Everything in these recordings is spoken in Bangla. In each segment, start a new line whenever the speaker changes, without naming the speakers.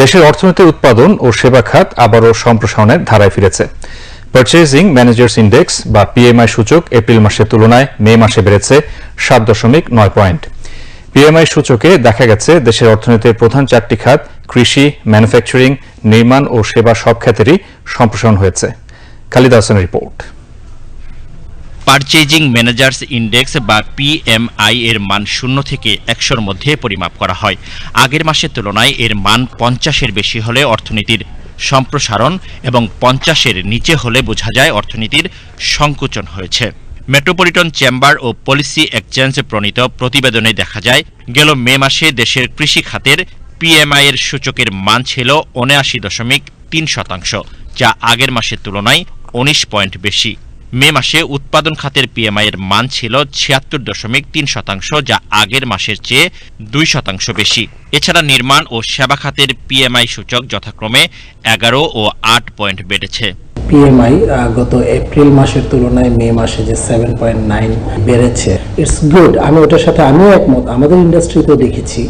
দেশের অর্থনীতির উৎপাদন ও সেবা খাত আবারও সম্প্রসারণের ধারায় ফিরেছে। পারচেজিং ম্যানেজার্স ইন্ডেক্স বা পিএমআই সূচক এপ্রিল মাসের তুলনায় মে মাসে বেড়েছে সাত দশমিক নয় পয়েন্ট। পিএমআই সূচকে দেখা গেছে দেশের অর্থনীতির প্রধান চারটি খাত, কৃষি ম্যানুফ্যাকচারিং নির্মাণ ও সেবা সব খাতেরই সম্প্রসারণ হয়েছে। খালিদা হাসানের রিপোর্ট।
পারচেজিং ম্যানেজার্স ইন্ডেক্স বা পিএমআই এর মান শূন্য থেকে একশোর মধ্যে পরিমাপ করা হয়। আগের মাসের তুলনায় এর মান পঞ্চাশের বেশি হলে অর্থনীতির সম্প্রসারণ এবং পঞ্চাশের নিচে হলে বোঝা যায় অর্থনীতির সংকোচন হয়েছে। মেট্রোপলিটন চেম্বার ও পলিসি এক্সচেঞ্জ প্রণীত প্রতিবেদনে দেখা যায়, গেল মে মাসে দেশের কৃষি খাতের পিএমআই এর সূচকের মান ছিল উনআশি দশমিক তিন শতাংশ, যা আগের মাসের তুলনায় উনিশ পয়েন্ট বেশি। মে মাসে উৎপাদন খাতের পিএমআই এর মান ছিল ছিয়াত্তর দশমিক তিন শতাংশ, যা আগের মাসের চেয়ে দুই শতাংশ বেশি। এছাড়া নির্মাণ ও সেবা খাতের পিএমআই সূচক যথাক্রমে এগারো ও আট পয়েন্ট বেড়েছে।
পিএমআই গত এপ্রিল মাসের তুলনায় মে মাসে যে সেভেন পয়েন্ট নাইন বেড়েছে ইটস গুড আমি ওটার সাথে আমিও একমত। আমাদের ইন্ডাস্ট্রিতেও দেখেছি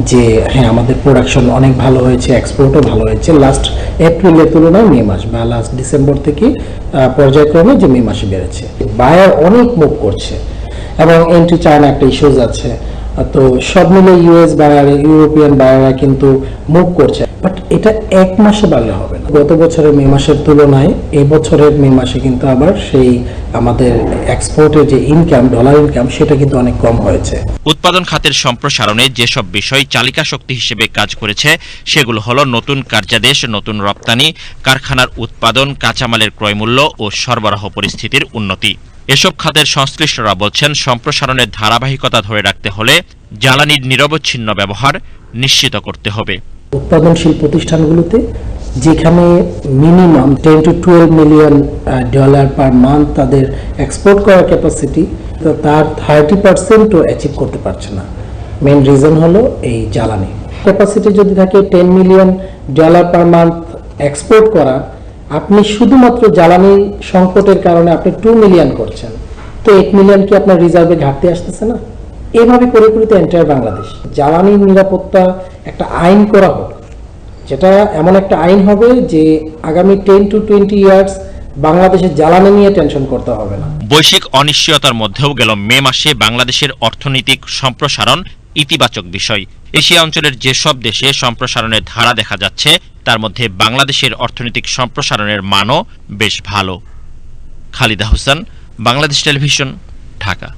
যে হ্যাঁ আমাদের প্রোডাকশন অনেক ভালো হয়েছে এক্সপোর্টও ভালো হয়েছে। লাস্ট এপ্রিলের তুলনায় মে মাস, বা লাস্ট ডিসেম্বর থেকে পর্যায়ক্রমে যে মে মাসে বেড়েছে। বায়ার অনেক মুভ করছে। এবং এন্ট্রি চায়না একটা ইস্যুজ আছে। তো সব মিলে ইউএস বায়ার ইউরোপিয়ান বায়াররা কিন্তু মুভ করছে। বাট এটা এক মাসে বাড়লে হবে না। গত বছরের মে মাসের তুলনায় এই বছরের মে মাসে কিন্তু আবার সেই আমাদের এক্সপোর্টের যে ইনকাম ডলার ইনকাম সেটা কিন্তু অনেক কম হয়েছে।
উৎপাদন খাতের সম্প্রসারণে যেসব বিষয় চালিকা শক্তি হিসেবে কাজ করেছে, সেগুলো হলো নতুন কার্যাদেশ, নতুন রপ্তানি, কারখানার উৎপাদন, কাঁচামালের ক্রয়মূল্য ও সরবরাহ পরিস্থিতির উন্নতি। এসব খাতের সংশ্লিষ্টরা বলছেন, সম্প্রসারণের ধারাবাহিকতা ধরে রাখতে হলে জ্বালানির নিরবচ্ছিন্ন ব্যবহার নিশ্চিত করতে হবে।
উৎপাদনশীল প্রতিষ্ঠানগুলোতে, যেখানে minimum ten to twelve million dollar per month তাদের এক্সপোর্ট করার ক্যাপাসিটি তো তার থার্টি পার্সেন্টও অ্যাচিভ করতে পারছে না। মেন রিজন হলো এই জ্বালানি। ক্যাপাসিটি যদি থাকে ten million dollar per month export করা আপনি শুধুমাত্র জ্বালানি সংকটের কারণে আপনি টু মিলিয়ন করছেন। তো এইট মিলিয়ন কি আপনার রিজার্ভে ঘাটতি আসতেছে না? এভাবে করে করে তো এন্টায়ার বাংলাদেশ। জ্বালানির নিরাপত্তা একটা আইন করা হোক, যেটা এমন একটা আইন হবে যে আগামী টেন টু টোয়েন্টি ইয়ার্স বাংলাদেশের জ্বালানি নিয়ে টেনশন করতে হবে না।
বৈশ্বিক অনিশ্চয়তার মধ্যেও গেল মে মাসে বাংলাদেশের অর্থনৈতিক সম্প্রসারণ ইতিবাচক বিষয়। এশিয়া অঞ্চলের যেসব দেশে সম্প্রসারণের ধারা দেখা যাচ্ছে, তার মধ্যে বাংলাদেশের অর্থনৈতিক সম্প্রসারণের মানও বেশ ভালো। খালিদা হোসেন, বাংলাদেশ টেলিভিশন, ঢাকা।